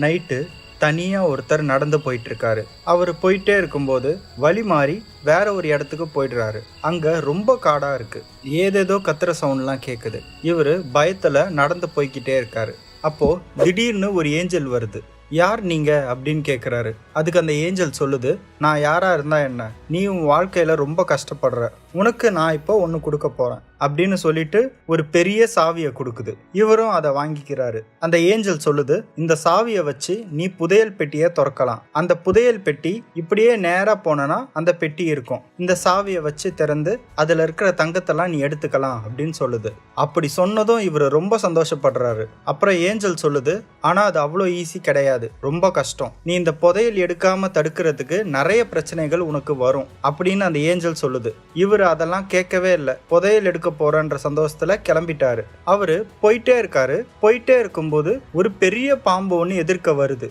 Night தனியாக ஒருத்தர் நடந்து போயிட்டு இருக்காரு அவர் போயிட்டே இருக்கும்போது வழி மாறி வேற ஒரு இடத்துக்கு போயிடுறாரு. அங்கே ரொம்ப காடாக இருக்கு. ஏதேதோ கத்துற சவுண்ட்லாம் கேட்குது இவர் பயத்தில் நடந்து போய்கிட்டே இருக்காரு. அப்போ திடீர்னு ஒரு ஏஞ்சல் வருது. யார் நீங்க? அப்படின்னு கேட்குறாரு அதுக்கு அந்த ஏஞ்சல் சொல்லுது நான் யாரா இருந்தா என்ன? நீ உன் வாழ்க்கையில ரொம்ப கஷ்டப்படுற. உனக்கு நான் இப்போ ஒன்று கொடுக்க போறேன். அப்படின்னு சொல்லிட்டு ஒரு பெரிய சாவியை கொடுக்குது. இவரும் அதை வாங்கிக்கிறாரு. அந்த ஏஞ்சல் சொல்லுது இந்த சாவியை வச்சு நீ புதையல் பெட்டியை திறக்கலாம். அந்த புதையல் பெட்டி இப்படியே நேராக போனனா அந்த பெட்டி இருக்கும். இந்த சாவியை வச்சு திறந்து அதில் இருக்கிற தங்கத்தெல்லாம் நீ எடுத்துக்கலாம் அப்படின்னு சொல்லுது. அப்படி சொன்னதும் இவர் ரொம்ப சந்தோஷப்படுறாரு. அப்புறம் ஏஞ்சல் சொல்லுது ஆனால் அது அவ்வளோ ஈஸி கிடையாது. ரொம்ப கஷ்டம். நீ இந்த புதையல் எடுக்காம தடுக்கிறதுக்கு நிறைய பிரச்சனைகள் உனக்கு வரும் அப்படின்னு அந்த ஏஞ்சல் சொல்லுது. இவர் அதெல்லாம் கேட்கவே இல்லை. புதையல் எடுக்க போறன்ற சந்தோஷத்துல கிளம்பிட்டாரு. அவரு போயிட்டே இருக்காரு. போயிட்டே இருக்கும்போது ஒரு பெரிய பாம்பு ஒன்று எதிர்க்க வருது.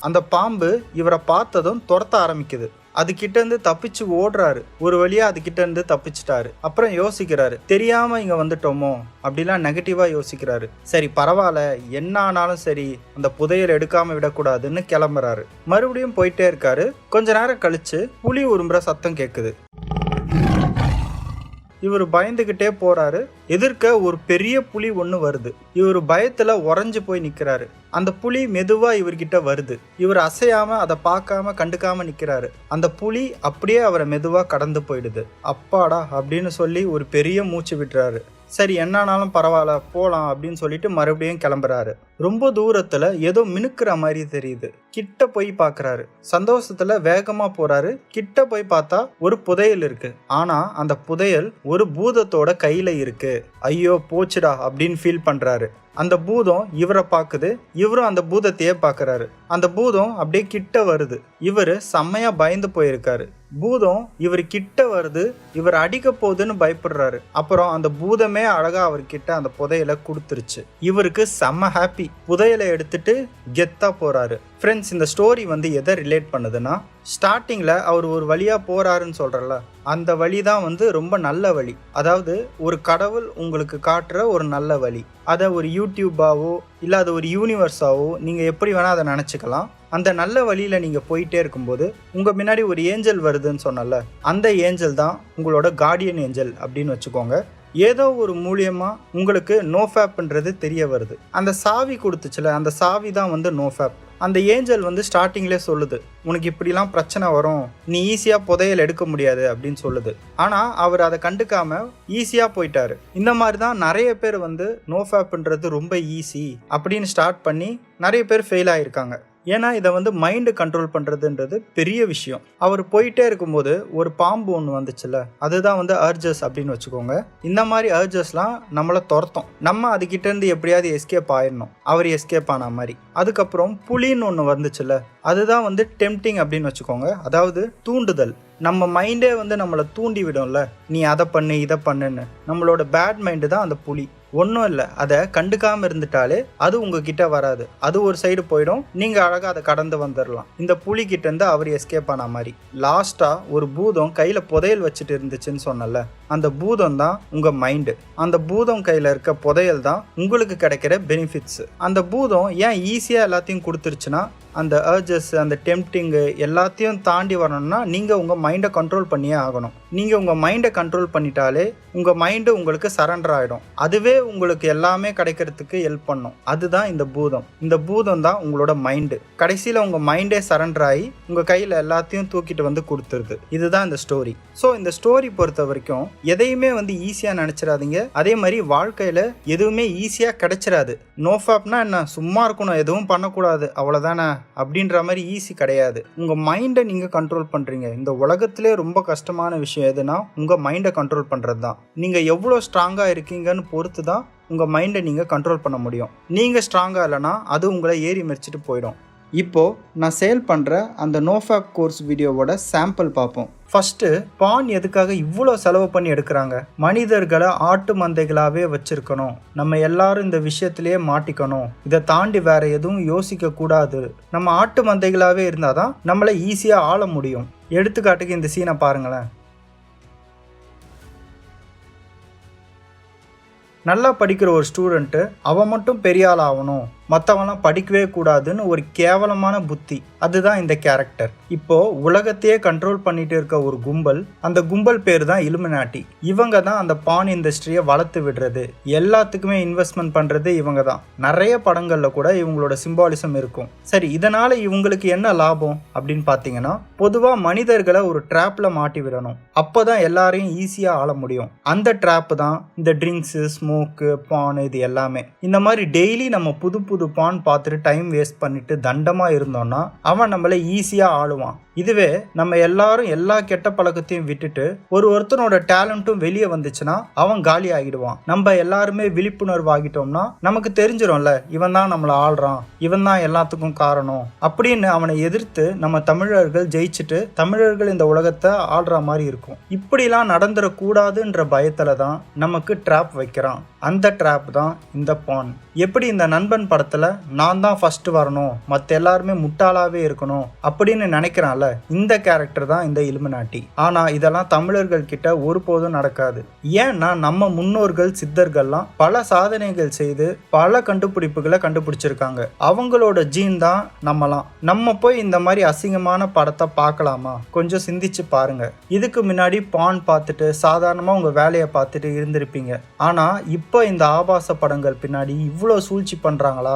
அந்த பாம்பு இவரை பார்த்ததும் துரத்த ஆரம்பிக்குது. அது கிட்ட இருந்து தப்பிச்சு ஓடுறாரு. ஒரு வழியா அது கிட்ட இருந்து தப்பிச்சிட்டாரு. அப்புறம் யோசிக்கிறாரு தெரியாம இங்க வந்துட்டோமோ? அப்படிலாம் நெகட்டிவா யோசிக்கிறாரு. சரி பரவாயில்ல. என்ன ஆனாலும் சரி அந்த புதையல் எடுக்காம விடக்கூடாதுன்னு கிளம்புறாரு. மறுபடியும் போயிட்டே இருக்காரு. கொஞ்ச நேரம் கழிச்சு புலி உரும்புற சத்தம் கேட்குது இவர் பயந்துகிட்டே போறாரு. எதிர்க்க ஒரு பெரிய புலி ஒன்று வருது. இவர் பயத்துல உறைஞ்சு போய் நிக்கிறாரு. அந்த புலி மெதுவா இவர்கிட்ட வருது. இவர் அசையாம அதை பார்க்காம கண்டுக்காம நிக்கிறாரு. அந்த புலி அப்படியே அவரை மெதுவா கடந்து போயிடுது. அப்பாடா அப்படின்னு சொல்லி ஒரு பெரிய மூச்சு விட்டுறாரு. சரி என்னானாலும் பரவாயில்ல போகலாம் அப்படின்னு சொல்லிட்டு மறுபடியும் கிளம்புறாரு. ரொம்ப தூரத்துல ஏதோ மினுக்கிற மாதிரி தெரியுது. கிட்ட போய் பார்க்கறாரு சந்தோஷத்துல வேகமா போறாரு. கிட்ட போய் பார்த்தா ஒரு புதையல் இருக்கு. ஆனா அந்த புதையல் ஒரு பூதத்தோட கையில இருக்கு. ஐயோ போச்சுடா அப்படின்னு ஃபீல் பண்றாரு. அந்த பூதம் இவரை பார்க்குது இவரும் அந்த பூதத்தையே பார்க்கறாரு அந்த பூதம் அப்படியே கிட்ட வருது. இவர் செம்மையா பயந்து போயிருக்காரு. பூதம் இவர் கிட்ட வருது. இவர் அடிக்க போகுதுன்னு பயப்படுறாரு. அப்புறம் அந்த பூதமே அழகா அவர்கிட்ட அந்த புதையலை கொடுத்துருச்சு. இவருக்கு செம்ம ஹாப்பி புதையலை எடுத்துட்டு கெத்தா போறாரு. ஃப்ரெண்ட்ஸ் இந்த ஸ்டோரி வந்து எதை ரிலேட் பண்ணுதுன்னா ஸ்டார்டிங்கில் அவர் ஒரு வழியாக போறாருன்னு சொல்கிறல்ல அந்த வழி தான் வந்து ரொம்ப நல்ல வழி. அதாவது ஒரு கடவுள் உங்களுக்கு காட்டுற ஒரு நல்ல வழி. அதை ஒரு யூடியூப்பாவோ இல்லை அது ஒரு யூனிவர்ஸாவோ நீங்கள் எப்படி வேணால் அதை நினச்சிக்கலாம். அந்த நல்ல வழியில் நீங்கள் போயிட்டே இருக்கும்போது உங்கள் முன்னாடி ஒரு ஏஞ்சல் வருதுன்னு சொன்னல அந்த ஏஞ்சல் தான் உங்களோட கார்டியன் ஏஞ்சல் அப்படின்னு வச்சுக்கோங்க. ஏதோ ஒரு மூலியமாக உங்களுக்கு நோஃபேப்ன்றது தெரிய வருது. அந்த சாவி கொடுத்துச்சுல அந்த சாவி தான் வந்து நோஃபேப். அந்த ஏஞ்சல் வந்து ஸ்டார்டிங்லேயே சொல்லுது உனக்கு இப்படிலாம் பிரச்சனை வரும் நீ ஈஸியாக புதையல் எடுக்க முடியாது அப்படின்னு சொல்லுது. ஆனால் அவர் அதை கண்டுக்காம ஈஸியாக போயிட்டாரு. இந்த மாதிரி தான் நிறைய பேர் வந்து நோஃபேப்ன்றது ரொம்ப ஈஸி அப்படின்னு ஸ்டார்ட் பண்ணி நிறைய பேர் ஃபெயில் ஆயிருக்காங்க. ஏன்னா இதை வந்து மைண்டு கண்ட்ரோல் பண்ணுறதுன்றது பெரிய விஷயம். அவர் போயிட்டே இருக்கும்போது ஒரு பாம்பு ஒன்று வந்துச்சுல்ல அதுதான் வந்து அர்ஜஸ் அப்படின்னு வச்சுக்கோங்க. இந்த மாதிரி அர்ஜஸ்லாம் நம்மளை துரத்தும். நம்ம அதுக்கிட்டேருந்து எப்படியாவது எஸ்கேப் ஆயிடணும். அவர் எஸ்கேப் ஆன மாதிரி. அதுக்கப்புறம் புலின்னு ஒன்று வந்துச்சுல்ல அதுதான் வந்து டெம்டிங் அப்படின்னு வச்சுக்கோங்க. அதாவது தூண்டுதல். நம்ம மைண்டே வந்து நம்மளை தூண்டி விடும்ல. நீ அதை பண்ணு இதை பண்ணுன்னு. நம்மளோட பேட் மைண்டு தான் அந்த புலி. ஒன்றும் இல்லை. அதை கண்டுக்காமல் இருந்துட்டாலே அது உங்ககிட்ட வராது. அது ஒரு சைடு போயிடும். நீங்கள் அழகாக அதை கடந்து வந்துடலாம் இந்த புலிகிட்டேருந்து அவர் எஸ்கேப் ஆன மாதிரி. லாஸ்ட்டாக ஒரு பூதம் கையில் புதையல் வச்சுட்டு இருந்துச்சுன்னு சொன்னல அந்த பூதம் தான் உங்கள் மைண்டு அந்த பூதம் கையில் இருக்க புதையல் தான் உங்களுக்கு கிடைக்கிற பெனிஃபிட்ஸ் அந்த பூதம் ஏன் ஈஸியாக எல்லாத்தையும் கொடுத்துருச்சுன்னா அந்த அர்ஜஸ் அந்த டெம்டிங்கு எல்லாத்தையும் தாண்டி வரணும்னா நீங்கள் உங்கள் மைண்டை கண்ட்ரோல் பண்ணியே ஆகணும். நீங்கள் உங்கள் மைண்டை கண்ட்ரோல் பண்ணிட்டாலே உங்கள் மைண்டு உங்களுக்கு சரண்டர் ஆகிடும் அதுவே உங்களுக்கு எல்லாமே கிடைக்கிறதுக்கு ஹெல்ப் பண்ணும். அதுதான் இந்த பூதம். இந்த பூதம் தான் உங்களோட மைண்டு கடைசியில் உங்கள் மைண்டே சரண்டர் ஆகி உங்கள் கையில் எல்லாத்தையும் தூக்கிட்டு வந்து கொடுத்துருது. இதுதான் இந்த ஸ்டோரி ஸோ இந்த ஸ்டோரி பொறுத்த வரைக்கும் எதையுமே வந்து ஈஸியாக நினச்சிடாதீங்க. அதே மாதிரி வாழ்க்கையில் எதுவுமே ஈஸியாக கிடைச்சிடாது நோஃபாப்னா என்ன? சும்மா இருக்கணும். எதுவும் பண்ணக்கூடாது. அவ்வளோதானே அப்படின்ற மாதிரி ஈஸி கிடையாது. உங்கள் மைண்டை நீங்கள் கண்ட்ரோல் பண்ணுறீங்க இந்த உலகத்திலே ரொம்ப கஷ்டமான விஷயம் எதுனா உங்கள் மைண்டை கண்ட்ரோல் பண்ணுறது தான் நீங்கள் எவ்வளோ ஸ்ட்ராங்காக இருக்கீங்கன்னு பொறுத்து தான் உங்கள் மைண்டை நீங்கள் கண்ட்ரோல் பண்ண முடியும். நீங்கள் ஸ்ட்ராங்காக இல்லைன்னா அது உங்களை ஏறி மிதிச்சிட்டு போயிடும். இப்போது நான் சேல் பண்ணுற அந்த நோஃபேப் கோர்ஸ் வீடியோவோட சாம்பிள் பார்ப்போம். ஃபஸ்ட்டு பான் எதுக்காக இவ்வளோ செலவு பண்ணி எடுக்கிறாங்க? மனிதர்களை ஆட்டு மந்தைகளாகவே வச்சுருக்கணும். நம்ம எல்லாரும் இந்த விஷயத்திலேயே மாட்டிக்கணும். இதை தாண்டி வேற எதுவும் யோசிக்க கூடாது. நம்ம ஆட்டு மந்தைகளாகவே இருந்தால் தான் நம்மளை ஈஸியாக ஆள முடியும். எடுத்துக்காட்டுக்கு இந்த சீனை பாருங்களேன். நல்லா படிக்கிற ஒரு ஸ்டூடெண்ட்டு அவன் மட்டும் பெரிய ஆள் ஆகணும். மற்றவன்லாம் படிக்கவே கூடாதுன்னு ஒரு கேவலமான புத்தி. அதுதான் இந்த கேரக்டர் இப்போ உலகத்தையே கண்ட்ரோல் பண்ணிட்டு இருக்க ஒரு கும்பல் அந்த கும்பல் பேர் தான் இலுமினாட்டி இவங்க தான் அந்த பான் இண்டஸ்ட்ரியை வளர்த்து விடுறது. எல்லாத்துக்குமே இன்வெஸ்ட்மெண்ட் பண்றது இவங்க தான். நிறைய படங்கள்ல கூட இவங்களோட சிம்பாலிசம் இருக்கும். சரி இதனால இவங்களுக்கு என்ன லாபம்? அப்படின்னு பார்த்தீங்கன்னா பொதுவா மனிதர்களை ஒரு ட்ராப்ல மாட்டி விடணும். அப்போதான் எல்லாரையும் ஈஸியா ஆள முடியும். அந்த ட்ராப் தான் இந்த ட்ரிங்க்ஸு ஸ்மோக்கு பான் இது எல்லாமே. இந்த மாதிரி டெய்லி நம்ம புது புது பான் பார்த்துட்டு டைம் வேஸ்ட் பண்ணிட்டு தண்டமா இருந்தோம்னா அவன் நம்மளை ஈஸியாக ஆளுவான். இதுவே நம்ம எல்லாரும் எல்லா கெட்ட பழக்கத்தையும் விட்டுட்டு ஒரு ஒருத்தனோட டேலண்ட்டும் வெளியே வந்துச்சுன்னா அவன் காலி ஆகிடுவான். நம்ம எல்லாருமே விழிப்புணர்வு ஆகிட்டோம்னா நமக்கு தெரிஞ்சிடும்ல இவன் தான் நம்மளை ஆள்றான் இவன் தான் எல்லாத்துக்கும் காரணம் அப்படின்னு அவனை எதிர்த்து நம்ம தமிழர்கள் ஜெயிச்சுட்டு தமிழர்கள் இந்த உலகத்தை ஆள்ற மாதிரி இருக்கும். இப்படிலாம் நடந்துடக்கூடாதுன்ற பயத்துல தான் நமக்கு ட்ராப் வைக்கிறான். அந்த ட்ராப் தான் இந்த பான் எப்படி இந்த நண்பன் படத்தை படத்துல நான் தான் ஃபர்ஸ்ட் வரணும் மற்ற எல்லாருமே முட்டாளாவே இருக்கணும் அப்படின்னு நினைக்கிறான்ல இந்த கேரக்டர் தான் இந்த இலுமினாட்டி. ஆனா இதெல்லாம் தமிழர்கள் கிட்ட ஒருபோதும் நடக்காது. ஏன்னா நம்ம முன்னோர்கள் சித்தர்கள்லாம் பல சாதனைகள் செய்து பல கண்டுபிடிப்புகளை கண்டுபிடிச்சிருக்காங்க. அவங்களோட ஜீன் தான் நம்மலாம். நம்ம போய் இந்த மாதிரி அசிங்கமான படத்தை பார்க்கலாமா? கொஞ்சம் சிந்திச்சு பாருங்க. இதுக்கு முன்னாடி பான் பார்த்துட்டு சாதாரணமாக உங்கள் வேலையை பார்த்துட்டு இருந்திருப்பீங்க. ஆனால் இப்போ இந்த ஆபாச படங்கள் பின்னாடி இவ்வளோ சூழ்ச்சி பண்ணுறாங்களா